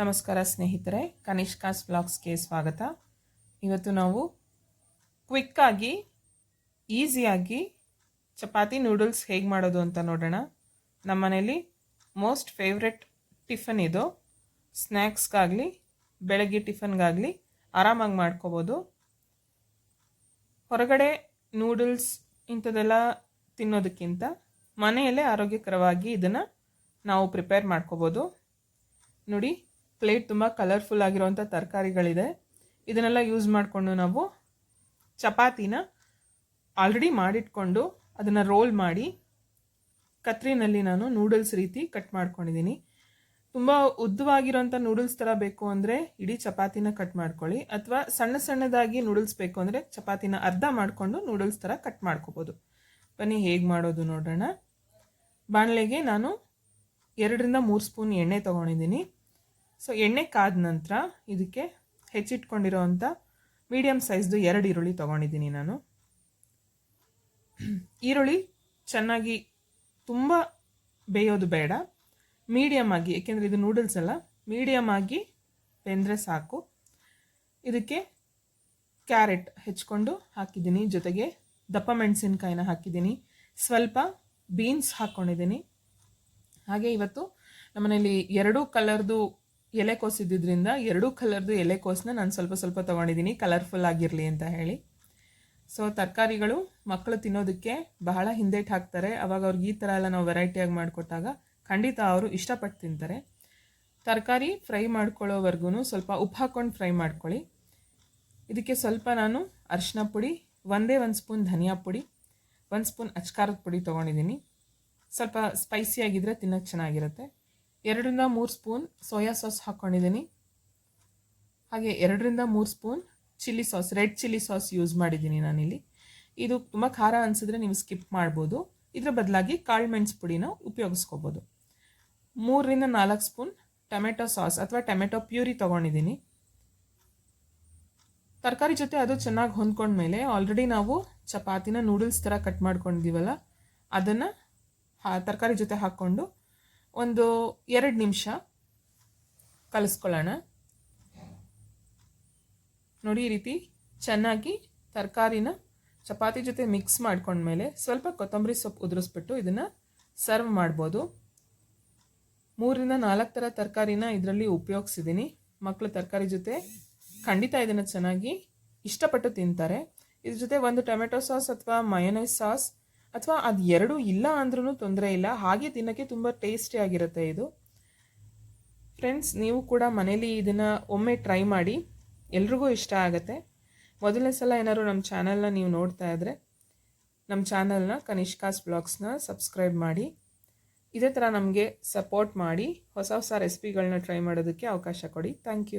ನಮಸ್ಕಾರ ಸ್ನೇಹಿತರೆ ಕನಿಷ್ಕಾಸ್ ಬ್ಲಾಗ್ಸ್ಗೆ ಸ್ವಾಗತ. ಇವತ್ತು ನಾವು ಕ್ವಿಕ್ಕಾಗಿ ಈಸಿಯಾಗಿ ಚಪಾತಿ ನೂಡಲ್ಸ್ ಹೇಗೆ ಮಾಡೋದು ಅಂತ ನೋಡೋಣ. ನಮ್ಮನೇಲಿ ಮೋಸ್ಟ್ ಫೇವ್ರೆಟ್ ಟಿಫನ್ ಇದು. ಸ್ನ್ಯಾಕ್ಸ್ಗಾಗಲಿ ಬೆಳಗ್ಗೆ ಟಿಫನ್ಗಾಗಲಿ ಆರಾಮಾಗಿ ಮಾಡ್ಕೋಬೋದು. ಹೊರಗಡೆ ನೂಡಲ್ಸ್ ಇಂಥದ್ದೆಲ್ಲ ತಿನ್ನೋದಕ್ಕಿಂತ ಮನೆಯಲ್ಲೇ ಆರೋಗ್ಯಕರವಾಗಿ ಇದನ್ನು ನಾವು ಪ್ರಿಪೇರ್ ಮಾಡ್ಕೋಬೋದು. ನೋಡಿ ಪ್ಲೇಟ್ ತುಂಬ ಕಲರ್ಫುಲ್ ಆಗಿರುವಂಥ ತರಕಾರಿಗಳಿದೆ. ಇದನ್ನೆಲ್ಲ ಯೂಸ್ ಮಾಡಿಕೊಂಡು ನಾವು ಚಪಾತಿನ ಆಲ್ರೆಡಿ ಮಾಡಿಟ್ಕೊಂಡು ಅದನ್ನು ರೋಲ್ ಮಾಡಿ ಕತ್ರಿನಲ್ಲಿ ನಾನು ನೂಡಲ್ಸ್ ರೀತಿ ಕಟ್ ಮಾಡ್ಕೊಂಡಿದ್ದೀನಿ. ತುಂಬ ಉದ್ದವಾಗಿರೋಂಥ ನೂಡಲ್ಸ್ ಥರ ಬೇಕು ಅಂದರೆ ಇಡೀ ಚಪಾತಿನ ಕಟ್ ಮಾಡ್ಕೊಳ್ಳಿ. ಅಥವಾ ಸಣ್ಣ ಸಣ್ಣದಾಗಿ ನೂಡಲ್ಸ್ ಬೇಕು ಅಂದರೆ ಚಪಾತಿನ ಅರ್ಧ ಮಾಡಿಕೊಂಡು ನೂಡಲ್ಸ್ ಥರ ಕಟ್ ಮಾಡ್ಕೋಬೋದು. ಬನ್ನಿ ಹೇಗೆ ಮಾಡೋದು ನೋಡೋಣ. ಬಾಣಲೆಗೆ ನಾನು ಎರಡರಿಂದ ಮೂರು ಸ್ಪೂನ್ ಎಣ್ಣೆ ತೊಗೊಂಡಿದ್ದೀನಿ. ಸೊ ಎಣ್ಣೆ ಕಾದ ನಂತರ ಇದಕ್ಕೆ ಹೆಚ್ಚಿಟ್ಕೊಂಡಿರೋ ಅಂಥ ಮೀಡಿಯಮ್ ಸೈಜ್ದು ಎರಡು ಈರುಳ್ಳಿ ತೊಗೊಂಡಿದ್ದೀನಿ ನಾನು. ಈರುಳ್ಳಿ ಚೆನ್ನಾಗಿ ತುಂಬ ಬೇಯೋದು ಬೇಡ. ಮೀಡಿಯಮ್ ಆಗಿ, ಏಕೆಂದರೆ ಇದು ನೂಡಲ್ಸ್ ಅಲ್ಲ ಮೀಡಿಯಮ್ ಆಗಿ ಬೆಂದರೆ ಸಾಕು. ಇದಕ್ಕೆ ಕ್ಯಾರೆಟ್ ಹೆಚ್ಕೊಂಡು ಹಾಕಿದ್ದೀನಿ. ಜೊತೆಗೆ ದಪ್ಪ ಮೆಣಸಿನ್ಕಾಯಿನ ಹಾಕಿದ್ದೀನಿ. ಸ್ವಲ್ಪ ಬೀನ್ಸ್ ಹಾಕ್ಕೊಂಡಿದ್ದೀನಿ ಹಾಗೆ ಇವತ್ತು ನಮ್ಮನೇಲಿ ಎರಡೂ ಕಲರ್ದು ಎಲೆಕೋಸು ಇದ್ದಿದ್ದರಿಂದ ಎರಡೂ ಕಲರ್ದು ಎಲೆಕೋಸನ್ನ ನಾನು ಸ್ವಲ್ಪ ಸ್ವಲ್ಪ ತೊಗೊಂಡಿದ್ದೀನಿ ಕಲರ್ಫುಲ್ ಆಗಿರಲಿ ಅಂತ ಹೇಳಿ. ಸೊ ತರಕಾರಿಗಳು ಮಕ್ಕಳು ತಿನ್ನೋದಕ್ಕೆ ಬಹಳ ಹಿಂದೇಟ್ ಹಾಕ್ತಾರೆ. ಅವಾಗ ಅವ್ರಿಗೆ ಈ ಥರ ಎಲ್ಲ ನಾವು ವೆರೈಟಿಯಾಗಿ ಮಾಡಿಕೊಟ್ಟಾಗ ಖಂಡಿತ ಅವರು ಇಷ್ಟಪಟ್ಟು ತಿಂತಾರೆ. ತರಕಾರಿ ಫ್ರೈ ಮಾಡ್ಕೊಳ್ಳೋವರೆಗೂ ಸ್ವಲ್ಪ ಉಪ್ಪು ಹಾಕ್ಕೊಂಡು ಫ್ರೈ ಮಾಡ್ಕೊಳ್ಳಿ. ಇದಕ್ಕೆ ಸ್ವಲ್ಪ ನಾನು ಅರಿಶಿನ ಪುಡಿ, ಒಂದೇ ಒಂದು ಸ್ಪೂನ್ ಧನಿಯಾ ಪುಡಿ, ಒಂದು ಸ್ಪೂನ್ ಅಚ್ಕಾರದ ಪುಡಿ ತೊಗೊಂಡಿದ್ದೀನಿ. ಸ್ವಲ್ಪ ಸ್ಪೈಸಿಯಾಗಿದ್ದರೆ ತಿನ್ನೋಕ್ಕೆ ಚೆನ್ನಾಗಿರುತ್ತೆ. ಎರಡರಿಂದ ಮೂರು ಸ್ಪೂನ್ ಸೋಯಾ ಸಾಸ್ ಹಾಕ್ಕೊಂಡಿದ್ದೀನಿ ಹಾಗೆ ಎರಡರಿಂದ ಮೂರು spoon chilli sauce, red chilli sauce use ಮಾಡಿದ್ದೀನಿ ನಾನಿಲ್ಲಿ. ಇದು ತುಂಬ ಖಾರ ಅನಿಸಿದ್ರೆ ನೀವು ಸ್ಕಿಪ್ ಮಾಡ್ಬೋದು. ಇದರ ಬದಲಾಗಿ ಕಾಳು ಮೆಣಸು ಪುಡಿನ ಉಪಯೋಗಿಸ್ಕೋಬೋದು. ಮೂರರಿಂದ ನಾಲ್ಕು ಸ್ಪೂನ್ ಟೊಮೆಟೊ ಸಾಸ್ ಅಥವಾ ಟೊಮೆಟೊ ಪ್ಯೂರಿ ತೊಗೊಂಡಿದ್ದೀನಿ. ತರಕಾರಿ ಜೊತೆ ಅದು ಚೆನ್ನಾಗಿ ಹೊಂದ್ಕೊಂಡ್ಮೇಲೆ ಆಲ್ರೆಡಿ ನಾವು ಚಪಾತಿನ ನೂಡಲ್ಸ್ ಥರ ಕಟ್ ಮಾಡ್ಕೊಂಡಿದ್ದೀವಲ್ಲ, ಅದನ್ನು ತರಕಾರಿ ಜೊತೆ ಹಾಕ್ಕೊಂಡು ಒಂದು ಎರಡು ನಿಮಿಷ ಕಲಿಸ್ಕೊಳ್ಳೋಣ. ನೋಡಿ ಈ ರೀತಿ ಚೆನ್ನಾಗಿ ತರಕಾರಿನ ಚಪಾತಿ ಜೊತೆ ಮಿಕ್ಸ್ ಮಾಡ್ಕೊಂಡ್ಮೇಲೆ ಸ್ವಲ್ಪ ಕೊತ್ತಂಬರಿ ಸೊಪ್ಪು ಉದುರಿಸ್ಬಿಟ್ಟು ಇದನ್ನು ಸರ್ವ್ ಮಾಡ್ಬೋದು. ಮೂರರಿಂದ ನಾಲ್ಕು ಥರ ತರಕಾರಿನ ಇದರಲ್ಲಿ ಉಪಯೋಗಿಸಿದ್ದೀನಿ. ಮಕ್ಕಳು ತರಕಾರಿ ಜೊತೆ ಖಂಡಿತ ಇದನ್ನು ಚೆನ್ನಾಗಿ ಇಷ್ಟಪಟ್ಟು ತಿಂತಾರೆ. ಇದ್ರ ಜೊತೆ ಒಂದು ಟೊಮೆಟೊ ಸಾಸ್ ಅಥವಾ ಮಯೋನೈಸ್ ಸಾಸ್ ಅಥವಾ ಅದು ಎರಡೂ ಇಲ್ಲ ಅಂದ್ರೂ ತೊಂದರೆ ಇಲ್ಲ. ಹಾಗೆ ತಿನ್ನೋಕ್ಕೆ ತುಂಬ ಟೇಸ್ಟಿಯಾಗಿರುತ್ತೆ ಇದು. ಫ್ರೆಂಡ್ಸ್ ನೀವು ಕೂಡ ಮನೇಲಿ ಇದನ್ನು ಒಮ್ಮೆ ಟ್ರೈ ಮಾಡಿ. ಎಲ್ರಿಗೂ ಇಷ್ಟ ಆಗುತ್ತೆ. ಮೊದಲನೇ ಸಲ ಏನಾದ್ರು ನಮ್ಮ ಚಾನಲ್ನ ನೀವು ನೋಡ್ತಾ ಇದ್ದರೆ ನಮ್ಮ ಚಾನಲ್ನ ಕನಿಷ್ಕಾಸ್ ಬ್ಲಾಗ್ಸ್ನ ಸಬ್ಸ್ಕ್ರೈಬ್ ಮಾಡಿ. ಇದೇ ಥರ ನಮಗೆ ಸಪೋರ್ಟ್ ಮಾಡಿ. ಹೊಸ ಹೊಸ ರೆಸಿಪಿಗಳನ್ನ ಟ್ರೈ ಮಾಡೋದಕ್ಕೆ ಅವಕಾಶ ಕೊಡಿ. Thank you